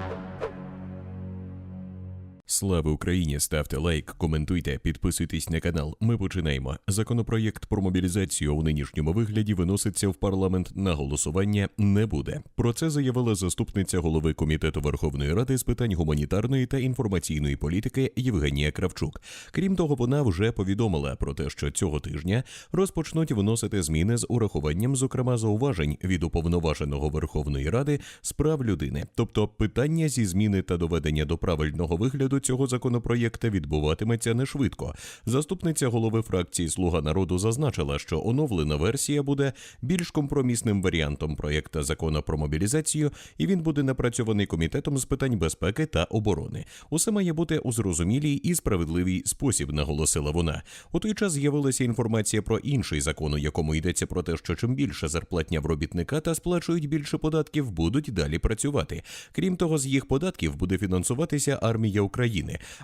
Thank you. Слава Україні! Ставте лайк, коментуйте, підписуйтесь на канал. Ми починаємо. Законопроєкт про мобілізацію у нинішньому вигляді виноситься в парламент на голосування не буде. Про це заявила заступниця голови комітету Верховної Ради з питань гуманітарної та інформаційної політики Євгенія Кравчук. Крім того, вона вже повідомила про те, що цього тижня розпочнуть вносити зміни з урахуванням, зокрема, зауважень від уповноваженого Верховної Ради з прав людини, тобто питання зі зміни та доведення до правильного вигляду цього законопроєкта відбуватиметься не швидко. Заступниця голови фракції Слуга народу зазначила, що оновлена версія буде більш компромісним варіантом проєкта закону про мобілізацію, і він буде напрацьований комітетом з питань безпеки та оборони. Усе має бути у зрозумілій і справедливий спосіб, наголосила вона. У той час з'явилася інформація про інший закон, у якому йдеться про те, що чим більше зарплатня в робітника та сплачують більше податків, будуть далі працювати. Крім того, з їх податків буде фінансуватися армія України.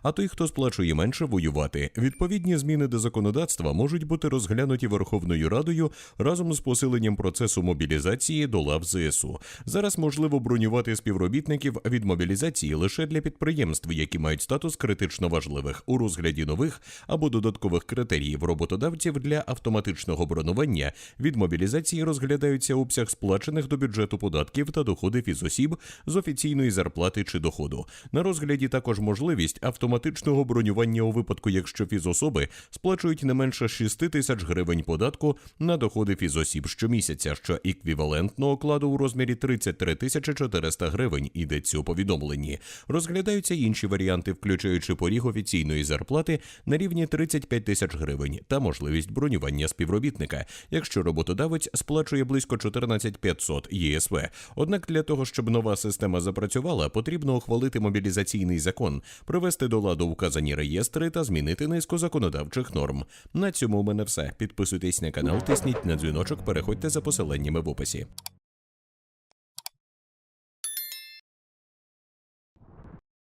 А той, хто сплачує менше, воювати. Відповідні зміни до законодавства можуть бути розглянуті Верховною Радою разом з посиленням процесу мобілізації до лав ЗСУ. Зараз можливо бронювати співробітників від мобілізації лише для підприємств, які мають статус критично важливих у розгляді нових або додаткових критеріїв роботодавців для автоматичного бронювання. Від мобілізації розглядаються обсяг сплачених до бюджету податків та доходи фізосіб з офіційної зарплати чи доходу. На розгляді також можливість автоматичного бронювання у випадку, якщо фізособи сплачують не менше 6 тисяч гривень податку на доходи фізосіб щомісяця, що еквівалентно окладу у розмірі 33 тисячі 400 гривень. Йдеться у повідомленні. Розглядаються інші варіанти, включаючи поріг офіційної зарплати на рівні 35 тисяч гривень та можливість бронювання співробітника, якщо роботодавець сплачує близько 14 500 ЄСВ. Однак для того, щоб нова система запрацювала, потрібно ухвалити мобілізаційний закон, привести до ладу вказані реєстри та змінити низку законодавчих норм. На цьому у мене все. Підписуйтесь на канал, тисніть на дзвіночок, переходьте за посиланнями в описі.